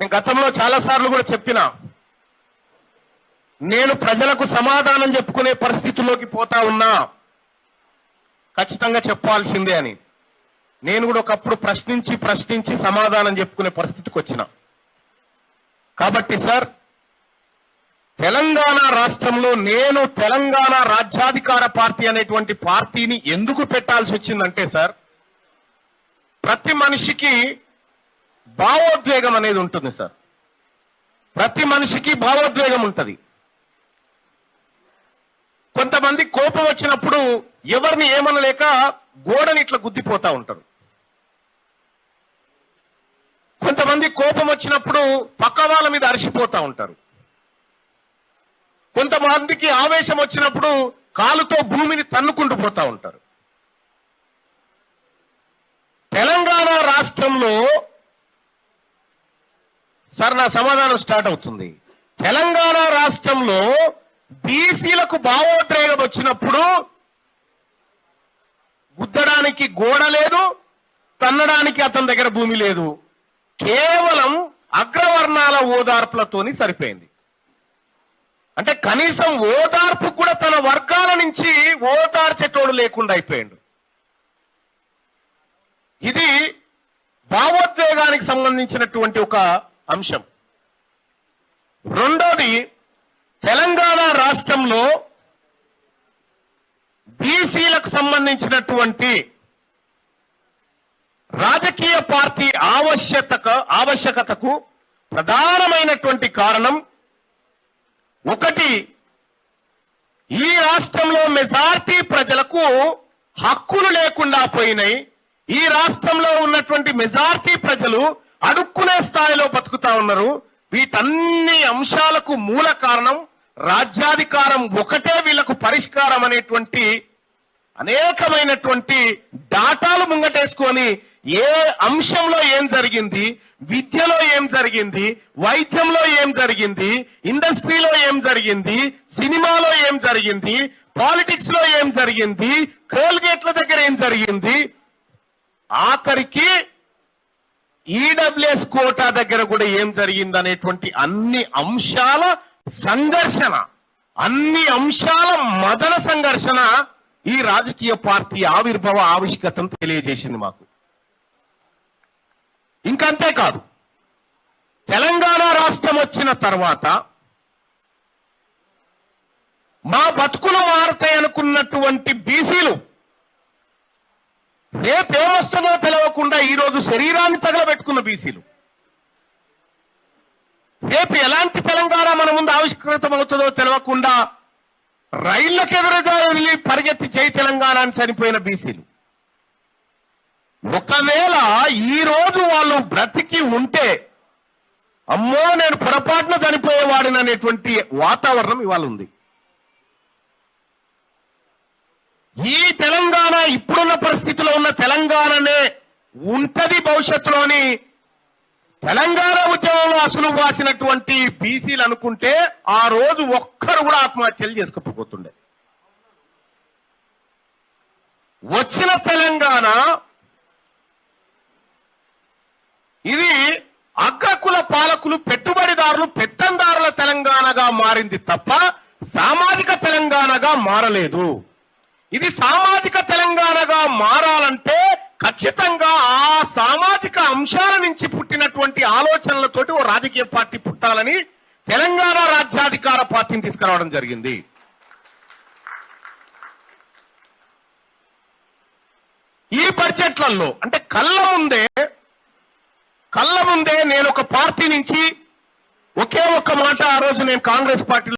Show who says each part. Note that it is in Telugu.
Speaker 1: నేను గతంలో చాలా సార్లు కూడా చెప్పిన. నేను ప్రజలకు సమాధానం చెప్పుకునే పరిస్థితిలోకి పోతా ఉన్నా. ఖచ్చితంగా చెప్పాల్సిందే అని. నేను కూడా ఒకప్పుడు ప్రశ్నించి ప్రశ్నించి సమాధానం చెప్పుకునే పరిస్థితికి వచ్చిన. కాబట్టి సార్ తెలంగాణ రాష్ట్రంలో నేను తెలంగాణ రాజ్యాధికార పార్టీ అనేటువంటి పార్టీని ఎందుకు పెట్టాల్సి వచ్చిందంటే సార్ ప్రతి మనిషికి భావోద్వేగం అనేది ఉంటుంది సార్. ప్రతి మనిషికి భావోద్వేగం ఉంటుంది. కొంతమంది కోపం వచ్చినప్పుడు ఎవరిని ఏమనలేక గోడని ఇట్లా గుద్దిపోతా ఉంటారు. కొంతమంది కోపం వచ్చినప్పుడు పక్క వాళ్ళ మీద అరిసిపోతా ఉంటారు. కొంతమందికి ఆవేశం వచ్చినప్పుడు కాలుతో భూమిని తన్నుకుంటూ పోతా ఉంటారు. తెలంగాణ రాష్ట్రంలో సార్ నా సమాధానం స్టార్ట్ అవుతుంది. తెలంగాణ రాష్ట్రంలో బీసీలకు భావోద్రేగం వచ్చినప్పుడు గుద్దడానికి గోడ లేదు తన్నడానికి అతని దగ్గర భూమి లేదు. కేవలం అగ్రవర్ణాల ఓదార్పులతోని సరిపోయింది. అంటే కనీసం ఓదార్పు కూడా తన వర్గాల నుంచి ఓదార్చేటోడు లేకుండా అయిపోయాడు. ఇది భావోద్వేగానికి సంబంధించినటువంటి ఒక అంశం. రెండోది తెలంగాణ రాష్ట్రంలో బీసీలకు సంబంధించినటువంటి రాజకీయ పార్టీ ఆవశ్యకత ఆవశ్యకతకు ప్రధానమైనటువంటి కారణం ఒకటి ఈ రాష్ట్రంలో మెజార్టీ ప్రజలకు హక్కులు లేకుండా పోయినాయి. ఈ రాష్ట్రంలో ఉన్నటువంటి మెజార్టీ ప్రజలు అడుక్కునే స్థాయిలో బతుకుతా ఉన్నారు. వీటన్ని అంశాలకు మూల కారణం రాజ్యాధికారం ఒకటే వీళ్ళకు పరిష్కారం అనేటువంటి అనేకమైనటువంటి డాటాలు ముంగటేసుకొని ఏ అంశంలో ఏం జరిగింది విద్యలో ఏం జరిగింది వైద్యంలో ఏం జరిగింది ఇండస్ట్రీలో ఏం జరిగింది సినిమాలో ఏం జరిగింది పాలిటిక్స్లో ఏం జరిగింది కోల్గేట్ల దగ్గర ఏం జరిగింది ఆఖరికి ఈడబ్ల్యూఎస్ కోటా దగ్గర కూడా ఏం జరిగింది అనేటువంటి అన్ని అంశాల సంఘర్షణ అన్ని అంశాల మదన సంఘర్షణ ఈ రాజకీయ పార్టీ ఆవిర్భావ ఆవిష్కతను తెలియజేసింది మాకు. ఇంకంతేకాదు తెలంగాణ రాష్ట్రం వచ్చిన తర్వాత మా బతుకులు మారుతాయి అనుకున్నటువంటి బీసీలు రేపేమొస్తుందో తెలవకుండా ఈ రోజు శరీరాన్ని తగలబెట్టుకున్న బీసీలు. రేపు ఎలాంటి తెలంగాణ మన ముందు ఆవిష్కృతమవుతుందో తెలవకుండా రైళ్ళకు ఎదురుగా వెళ్ళి పరిగెత్తి చేయి తెలంగాణ అని చనిపోయిన బీసీలు. ఒకవేళ ఈ రోజు వాళ్ళు బ్రతికి ఉంటే అమ్మో నేను పొరపాటున చనిపోయేవాడిని అనేటువంటి వాతావరణం ఇవాళ ఉంది. ఈ తెలంగాణ ఇప్పుడున్న పరిస్థితిలో ఉన్న తెలంగాణ ఉంటది భవిష్యత్తులోని తెలంగాణ ఉద్యమంలో అసలు వాసినటువంటి బీసీలు అనుకుంటే ఆ రోజు ఒక్కరు కూడా ఆత్మహత్యలు చేసుకోకపోతుండే. వచ్చిన తెలంగాణ ఇది అగ్రకుల పాలకులు పెట్టుబడిదారులు పెత్తందారుల తెలంగాణగా మారింది తప్ప సామాజిక తెలంగాణగా మారలేదు. ఇది సామాజిక తెలంగాణగా మారాలంటే ఖచ్చితంగా ఆ సామాజిక అంశాల నుంచి పుట్టినటువంటి ఆలోచనలతోటి ఓ రాజకీయ పార్టీ పుట్టాలని తెలంగాణ రాజ్యాధికార పార్టీని తీసుకురావడం జరిగింది. ఈ బడ్జెట్లలో అంటే కళ్ళ ముందే కళ్ళ ముందే నేను ఒక పార్టీ నుంచి ఒకే ఒక్క మాట ఆ రోజు నేను కాంగ్రెస్ పార్టీలో